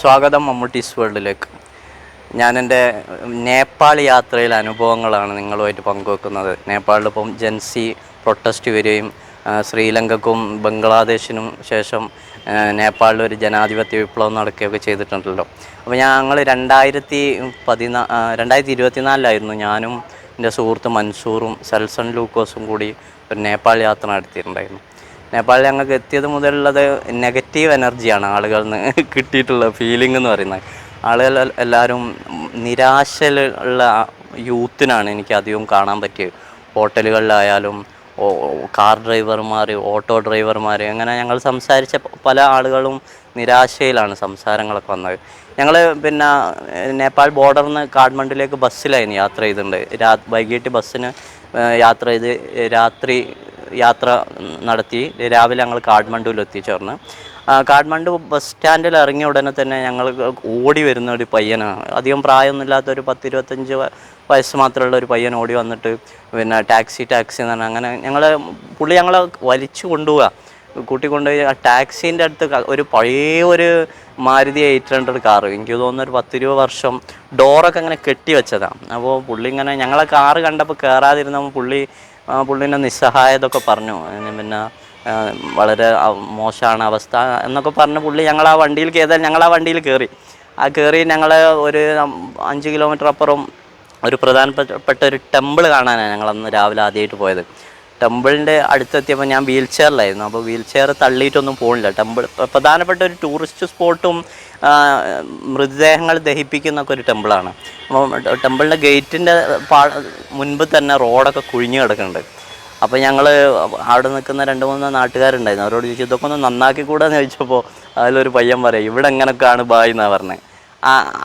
സ്വാഗതം മമ്മൂട്ടീസ് വേൾഡിലേക്ക്. ഞാൻ എന്റെ നേപ്പാൾ യാത്രയിലെ അനുഭവങ്ങളാണ് നിങ്ങളുമായിട്ട് പങ്കുവെക്കുന്നത്. നേപ്പാളിലിപ്പം ജൻസി പ്രൊട്ടസ്റ്റ് വരികയും ശ്രീലങ്കക്കും ബംഗ്ലാദേശിനും ശേഷം നേപ്പാളിൽ ഒരു ജനാധിപത്യ വിപ്ലവം നടക്കുകയൊക്കെ ചെയ്തിട്ടുണ്ടല്ലോ. അപ്പോൾ ഞങ്ങൾ രണ്ടായിരത്തി പതിനാ രണ്ടായിരത്തി ഇരുപത്തിനാലിലായിരുന്നു ഞാനും എന്റെ സുഹൃത്ത് മൻസൂറും സൽസൺ ലൂക്കോസും കൂടി ഒരു നേപ്പാൾ യാത്ര നടത്തിയിട്ടുണ്ടായിരുന്നു. നേപ്പാളിൽ ഞങ്ങൾക്ക് എത്തിയത് മുതലുള്ളത് നെഗറ്റീവ് എനർജിയാണ് ആളുകളിൽ നിന്ന് കിട്ടിയിട്ടുള്ള ഫീലിംഗ് എന്ന് പറയുന്നത്. ആളുകൾ എല്ലാവരും നിരാശയിലുള്ള യൂത്തിനാണ് എനിക്ക് അധികവും കാണാൻ പറ്റിയത്. ഹോട്ടലുകളിലായാലും കാർ ഡ്രൈവർമാർ ഓട്ടോ ഡ്രൈവർമാർ അങ്ങനെ ഞങ്ങൾ സംസാരിച്ച പല ആളുകളും നിരാശയിലാണ് സംസാരങ്ങളൊക്കെ വന്നത്. ഞങ്ങൾ പിന്നെ നേപ്പാൾ ബോർഡറിൽ നിന്ന് കാഠ്മണ്ഡുവിലേക്ക് ബസ്സിലായിരുന്നു യാത്ര ചെയ്തിട്ടുണ്ട്. രാ വൈകിട്ട് ബസ്സിന് യാത്ര ചെയ്ത് രാത്രി യാത്ര നടത്തി. രാവിലെ ഞങ്ങൾ കാഠ്മണ്ഡുവിൽ എത്തിച്ചേർന്ന് കാഠ്മണ്ഡു ബസ് സ്റ്റാൻഡിൽ ഇറങ്ങിയ ഉടനെ തന്നെ ഞങ്ങൾ ഓടി വരുന്ന ഒരു പയ്യനാണ് അധികം പ്രായമൊന്നുമില്ലാത്ത ഒരു പത്തിരുപത്തഞ്ച് വ- വയസ്സ് മാത്രമുള്ള ഒരു പയ്യൻ ഓടി വന്നിട്ട് പിന്നെ ടാക്സി ടാക്സി എന്ന് പറഞ്ഞാൽ അങ്ങനെ ഞങ്ങൾ പുള്ളി ഞങ്ങളെ വലിച്ചു കൊണ്ടുപോവുക കൂട്ടിക്കൊണ്ടുപോയി ആ ടാക്സീന്റെ അടുത്ത് ഒരു പഴയ ഒരു മാരുതി എയ്റ്റ് ഹൺഡ്രഡ് കാറ്. എനിക്ക് തോന്നുന്നു ഒരു പത്തിരുപത് വർഷം ഡോറൊക്കെ അങ്ങനെ കെട്ടി വെച്ചതാണ് അപ്പോൾ പുള്ളി ഇങ്ങനെ ഞങ്ങളെ കാറ് കണ്ടപ്പോൾ കയറാതിരുന്നപ്പോൾ പുള്ളി പുള്ളിന്റെ നിസ്സഹായതൊക്കെ പറഞ്ഞു. പിന്നെ വളരെ മോശമാണ് അവസ്ഥ എന്നൊക്കെ പറഞ്ഞ് പുള്ളി ഞങ്ങൾ ആ വണ്ടിയിൽ കയറിയാൽ ഞങ്ങൾ ആ വണ്ടിയിൽ കയറി ആ കയറി ഞങ്ങൾ ഒരു അഞ്ച് കിലോമീറ്റർ അപ്പുറം ഒരു പ്രധാനപ്പെട്ട ഒരു ടെമ്പിൾ കാണാനാണ് ഞങ്ങൾ അന്ന് രാവിലെ ആദ്യമായിട്ട് പോയത്. ടെമ്പിളിന്റെ അടുത്തെത്തിയപ്പോൾ ഞാൻ വീൽ ചെയറിലായിരുന്നു. അപ്പോൾ വീൽ ചെയർ തള്ളിയിട്ടൊന്നും പോകുന്നില്ല ടെമ്പിൾ പ്രധാനപ്പെട്ട ഒരു ടൂറിസ്റ്റ് സ്പോട്ടും മൃതദേഹങ്ങൾ ദഹിപ്പിക്കുന്നൊക്കെ ഒരു ടെമ്പിളാണ്. അപ്പോൾ ടെമ്പിളിന്റെ ഗേറ്റിന്റെ പാ മുൻപ് തന്നെ റോഡൊക്കെ കുഴിഞ്ഞു കിടക്കുന്നുണ്ട്. അപ്പോൾ ഞങ്ങൾ അവിടെ നിൽക്കുന്ന രണ്ട് മൂന്ന് നാട്ടുകാരുണ്ടായിരുന്നു. അവരോട് ചോദിച്ചു ഇതൊക്കെ ഒന്ന് നന്നാക്കി കൂടാന്ന് ചോദിച്ചപ്പോൾ അതിലൊരു പയ്യൻ പറയും ഇവിടെ എങ്ങനെയൊക്കെയാണ് ബായ് എന്നാണ് പറഞ്ഞത്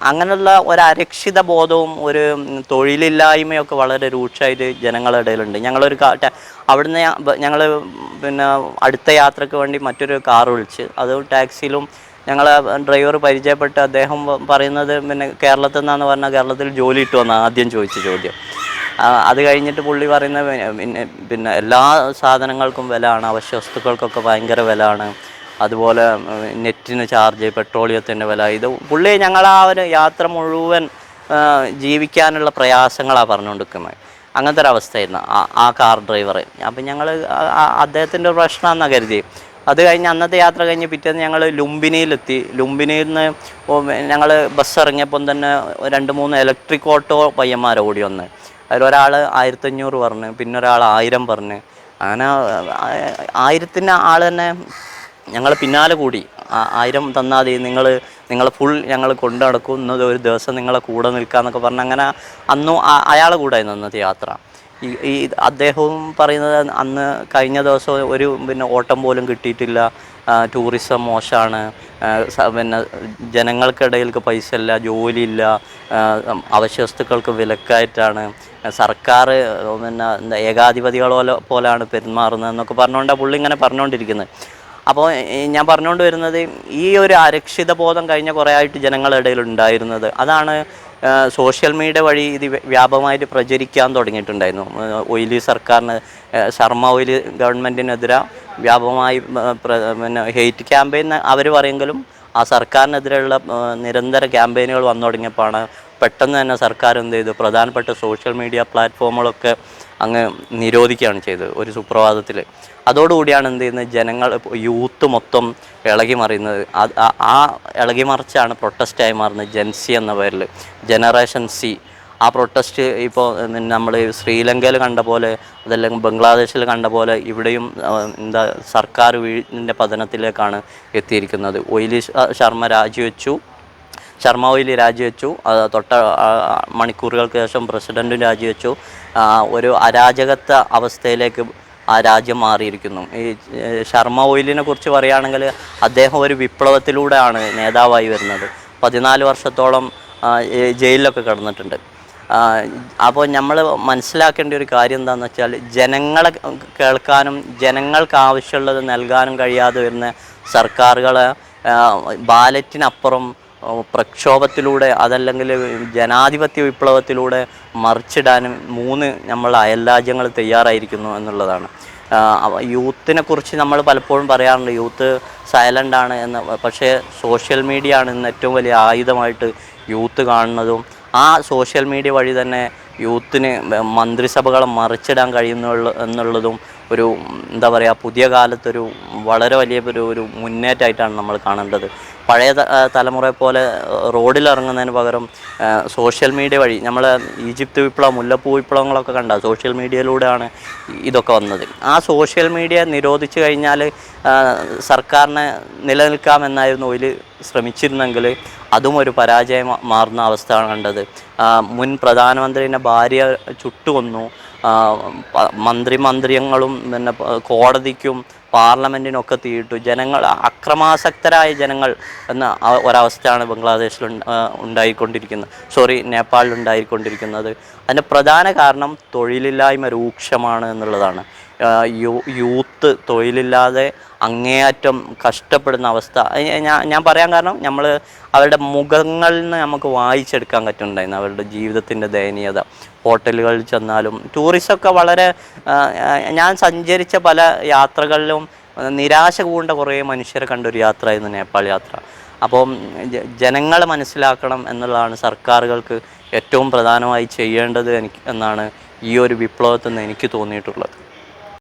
അങ്ങനെയുള്ള ഒരു അരക്ഷിത ബോധവും ഒരു തൊഴിലില്ലായ്മയൊക്കെ വളരെ രൂക്ഷമായിട്ട് ജനങ്ങളുടെ ഇടയിലുണ്ട്. ഞങ്ങളൊരു കാ അവിടുന്ന് ഞങ്ങൾ പിന്നെ അടുത്ത യാത്രയ്ക്ക് വേണ്ടി മറ്റൊരു കാർ വിളിച്ച് അത് ടാക്സിയിലും ഞങ്ങൾ ഡ്രൈവർ പരിചയപ്പെട്ട് അദ്ദേഹം പറയുന്നത് പിന്നെ കേരളത്തിൽ നിന്നാന്ന് പറഞ്ഞാൽ കേരളത്തിൽ ജോലി കിട്ടുമെന്നാണ് ആദ്യം ചോദിച്ച ചോദ്യം. അത് കഴിഞ്ഞിട്ട് പുള്ളി പറയുന്ന പിന്നെ പിന്നെ എല്ലാ സാധനങ്ങൾക്കും വിലയാണ് അവശ്യ വസ്തുക്കൾക്കൊക്കെ ഭയങ്കര വിലയാണ്. അതുപോലെ നെറ്റിന് ചാർജ് പെട്രോളിയത്തിന്റെ വില. ഇത് പുള്ളി ഞങ്ങൾ ആ ഒരു യാത്ര മുഴുവൻ ജീവിക്കാനുള്ള പ്രയാസങ്ങളാണ് പറഞ്ഞുകൊണ്ടിരിക്കുന്നത് അങ്ങനത്തെ ഒരു അവസ്ഥയായിരുന്നു ആ- കാർ ഡ്രൈവർ അപ്പം ഞങ്ങൾ അദ്ദേഹത്തിന്റെ ഒരു പ്രശ്നമാണെന്നാണ് കരുതി അത് കഴിഞ്ഞ് അന്നത്തെ യാത്ര കഴിഞ്ഞ് പിറ്റേന്ന് ഞങ്ങൾ ലുംബിനിയിലെത്തി. ലുംബിനിയിൽ നിന്ന് ഞങ്ങൾ ബസ് ഇറങ്ങിയപ്പം തന്നെ രണ്ട് മൂന്ന് ഇലക്ട്രിക് ഓട്ടോ പയ്യന്മാർ ഓടി വന്ന്. അതിലൊരാൾ ആയിരത്തഞ്ഞൂറ് പറഞ്ഞ് പിന്നെ ഒരാൾ ആയിരം പറഞ്ഞ്. അങ്ങനെ ആയിരത്തിന് ആൾ തന്നെ ഞങ്ങൾ പിന്നാലെ കൂടി. ആയിരം തന്നാൽ മതി. നിങ്ങൾ നിങ്ങൾ ഫുൾ ഞങ്ങൾ കൊണ്ടു നടക്കും. ഇന്നത് ഒരു ദിവസം നിങ്ങളെ കൂടെ നിൽക്കാന്നൊക്കെ പറഞ്ഞ് അങ്ങനെ അന്നും അയാളെ കൂടായിരുന്നു അന്നത്തെ യാത്ര. ഈ ഈ അദ്ദേഹവും പറയുന്നത് അന്ന് കഴിഞ്ഞ ദിവസം ഒരു പിന്നെ ഓട്ടം പോലും കിട്ടിയിട്ടില്ല. ടൂറിസം മോശമാണ് പിന്നെ ജനങ്ങൾക്കിടയിലേക്ക് പൈസ ഇല്ല ജോലിയില്ല അവശ്യ വസ്തുക്കൾക്ക് വിലക്കയറ്റാണ് സർക്കാർ പിന്നെ എന്താ ഏകാധിപതികൾ പോലെയാണ് പെരുമാറുന്നത് എന്നൊക്കെ പറഞ്ഞുകൊണ്ടാണ് പുള്ളി ഇങ്ങനെ പറഞ്ഞുകൊണ്ടിരിക്കുന്നത്. അപ്പോൾ ഞാൻ പറഞ്ഞുകൊണ്ട് വരുന്നത് ഈ ഒരു അരക്ഷിത ബോധം കഴിഞ്ഞ കുറേ ആയിട്ട് ജനങ്ങളുടെ ഇടയിൽ ഉണ്ടായിരുന്നത്. അതാണ് സോഷ്യൽ മീഡിയ വഴി ഇത് വ്യ- വ്യാപകമായിട്ട് പ്രചരിക്കാൻ തുടങ്ങിയിട്ടുണ്ടായിരുന്നു. ഒയിലി സർക്കാരിന് ശർമ്മ ഒയിലി ഗവൺമെന്റിനെതിരെ വ്യാപകമായി പിന്നെ ഹെയ്റ്റ് ക്യാമ്പയിൻ അവർ പറയുമെങ്കിലും ആ സർക്കാരിനെതിരെയുള്ള നിരന്തര ക്യാമ്പയിനുകൾ വന്നു തുടങ്ങിയപ്പോഴാണ് പെട്ടെന്ന് തന്നെ സർക്കാർ എന്ത് ചെയ്തു? പ്രധാനപ്പെട്ട സോഷ്യൽ മീഡിയ പ്ലാറ്റ്ഫോമുകളൊക്കെ അങ്ങ് നിരോധിക്കുകയാണ് ചെയ്തത് ഒരു സുപ്രഭാതത്തിൽ അതോടുകൂടിയാണ് എന്ത് ചെയ്യുന്നത്? ജനങ്ങൾ യൂത്ത് മൊത്തം ഇളകി മറിയുന്നത്. ആ- ഇളകി മറിച്ചാണ് പ്രൊട്ടസ്റ്റായി മാറുന്നത് ജെൻസി എന്ന പേരിൽ. ജനറേഷൻ സി ആ പ്രൊട്ടസ്റ്റ് ഇപ്പോൾ നമ്മൾ ശ്രീലങ്കയിൽ കണ്ട പോലെ അതല്ലെങ്കിൽ ബംഗ്ലാദേശിൽ കണ്ട പോലെ ഇവിടെയും എന്താ സർക്കാർ വീടിന്റെ പതനത്തിലേക്കാണ് എത്തിയിരിക്കുന്നത്. ഒയിലി ശർമ്മ രാജിവെച്ചു. ശർമ്മ ഒയിലി രാജിവെച്ചു തൊട്ട മണിക്കൂറുകൾക്ക് ശേഷം പ്രസിഡന്റും രാജിവെച്ചു. ഒരു അരാജകത്വ അവസ്ഥയിലേക്ക് ആ രാജ്യം മാറിയിരിക്കുന്നു. ഈ ശർമ്മ ഒയിലിനെ കുറിച്ച് പറയുകയാണെങ്കിൽ അദ്ദേഹം ഒരു വിപ്ലവത്തിലൂടെയാണ് നേതാവായി വരുന്നത്. പതിനാല് വർഷത്തോളം ജയിലിലൊക്കെ കിടന്നിട്ടുണ്ട്. അപ്പോൾ നമ്മൾ മനസ്സിലാക്കേണ്ട ഒരു കാര്യം എന്താണെന്ന് വെച്ചാൽ ജനങ്ങളെ കേൾക്കാനും ജനങ്ങൾക്ക് ആവശ്യമുള്ളത് നൽകാനും കഴിയാതെ വരുന്ന സർക്കാരുകളെ ബാലറ്റിനപ്പുറം പ്രക്ഷോഭത്തിലൂടെ അതല്ലെങ്കിൽ ജനാധിപത്യ വിപ്ലവത്തിലൂടെ മറിച്ചിടാനും മൂന്ന് നമ്മൾ അയൽരാജ്യങ്ങൾ തയ്യാറായിരിക്കുന്നു എന്നുള്ളതാണ്. യൂത്തിനെ കുറിച്ച് നമ്മൾ പലപ്പോഴും പറയാറുണ്ട്. യൂത്ത് സൈലന്റ് ആണ് എന്ന്. പക്ഷേ സോഷ്യൽ മീഡിയ ആണ് ഇന്ന് ഏറ്റവും വലിയ ആയുധമായിട്ട് യൂത്ത് കാണുന്നതും ആ സോഷ്യൽ മീഡിയ വഴി തന്നെ യൂത്തിന് മന്ത്രിസഭകളെ മറിച്ചിടാൻ കഴിയുന്നുള്ള എന്നുള്ളതും ഒരു എന്താ പറയുക പുതിയ കാലത്തൊരു വളരെ വലിയ ഒരു ഒരു മുന്നേറ്റമായിട്ടാണ് നമ്മൾ കാണേണ്ടത്. പഴയ തലമുറയെ പോലെ റോഡിൽ ഇറങ്ങുന്നതിന് പകരം സോഷ്യൽ മീഡിയ വഴി നമ്മൾ ഈജിപ്ത് വിപ്ലവം മുല്ലപ്പൂ വിപ്ലവങ്ങളൊക്കെ കണ്ട സോഷ്യൽ മീഡിയയിലൂടെയാണ് ഇതൊക്കെ വന്നത്. ആ സോഷ്യൽ മീഡിയ നിരോധിച്ചു കഴിഞ്ഞാൽ സർക്കാരിനെ നിലനിൽക്കാമെന്നായിരുന്നു ഇതിൽ ശ്രമിച്ചിരുന്നെങ്കിൽ അതും ഒരു പരാജയം മാറുന്ന അവസ്ഥയാണ് കണ്ടത്. മുൻ പ്രധാനമന്ത്രിന്റെ ഭാര്യ ചുട്ടുകൊന്നു. മന്ത്രി മന്ത്രിയങ്ങളും പിന്നെ കോടതിക്കും പാർലമെന്റിനൊക്കെ തീയിട്ടു. ജനങ്ങൾ അക്രമാസക്തരായ ജനങ്ങൾ എന്ന ഒരവസ്ഥയാണ് ബംഗ്ലാദേശിൽ ഉണ്ട- ഉണ്ടായിക്കൊണ്ടിരിക്കുന്നത്. സോറി നേപ്പാളിൽ ഉണ്ടായിക്കൊണ്ടിരിക്കുന്നത്. അതിന്റെ പ്രധാന കാരണം തൊഴിലില്ലായ്മ രൂക്ഷമാണ് എന്നുള്ളതാണ്. യൂത്ത് തൊഴിലില്ലാതെ അങ്ങേയറ്റം കഷ്ടപ്പെടുന്ന അവസ്ഥ. ഞാൻ ഞാൻ പറയാൻ കാരണം നമ്മൾ അവരുടെ മുഖങ്ങളിൽ നിന്ന് നമുക്ക് വായിച്ചെടുക്കാൻ പറ്റുന്നുണ്ടായിരുന്നു. അവരുടെ ജീവിതത്തിന്റെ ദയനീയത. ഹോട്ടലുകളിൽ ചെന്നാലും ടൂറിസമൊക്കെ വളരെ ഞാൻ സഞ്ചരിച്ച പല യാത്രകളിലും നിരാശ കൂണ്ട കുറേ മനുഷ്യരെ കണ്ടൊരു യാത്രയായിരുന്നു നേപ്പാൾ യാത്ര. അപ്പം ജനങ്ങളെ മനസ്സിലാക്കണം എന്നുള്ളതാണ് സർക്കാരുകൾക്ക് ഏറ്റവും പ്രധാനമായി ചെയ്യേണ്ടത് എനിക്ക് എന്നാണ് ഈ ഒരു വിപ്ലവത്തിൽ നിന്ന് എനിക്ക് തോന്നിയിട്ടുള്ളത്.